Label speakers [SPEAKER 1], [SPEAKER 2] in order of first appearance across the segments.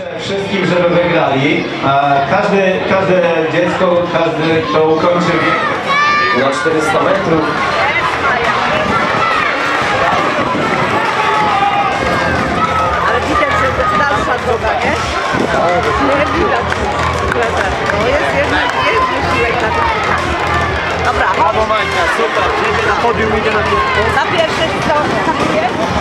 [SPEAKER 1] Życzę wszystkim, żeby wygrali. A każde, każde dziecko, każdy, kto ukończy wiek
[SPEAKER 2] Na 400 metrów
[SPEAKER 3] Ale widać, że dalsza droga, nie? Nie widać. No jest jednak, jest wysiłek na tym. Dobra,
[SPEAKER 4] Brawo Majka, super, jedzie na podium, idzie na piętro.
[SPEAKER 3] na pierwsze to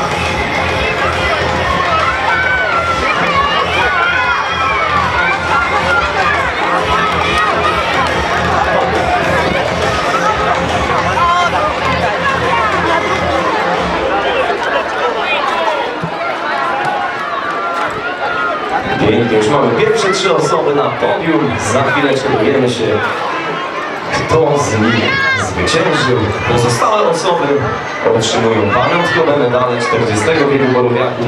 [SPEAKER 2] Pięknie, już mamy pierwsze trzy osoby na podium. Za chwileczkę dowiemy się, kto z nich zwyciężył. Pozostałe osoby otrzymują pamiątkowe medale 40 wieku borowiaków.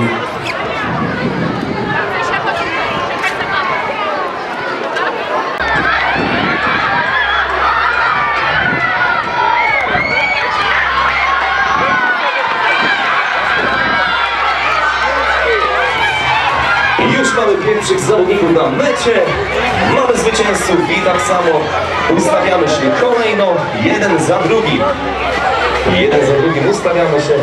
[SPEAKER 2] Już mamy pierwszych zawodników na mecie. Mamy zwycięzców i tak samo ustawiamy się kolejno, jeden za drugim. Jeden za drugim ustawiamy się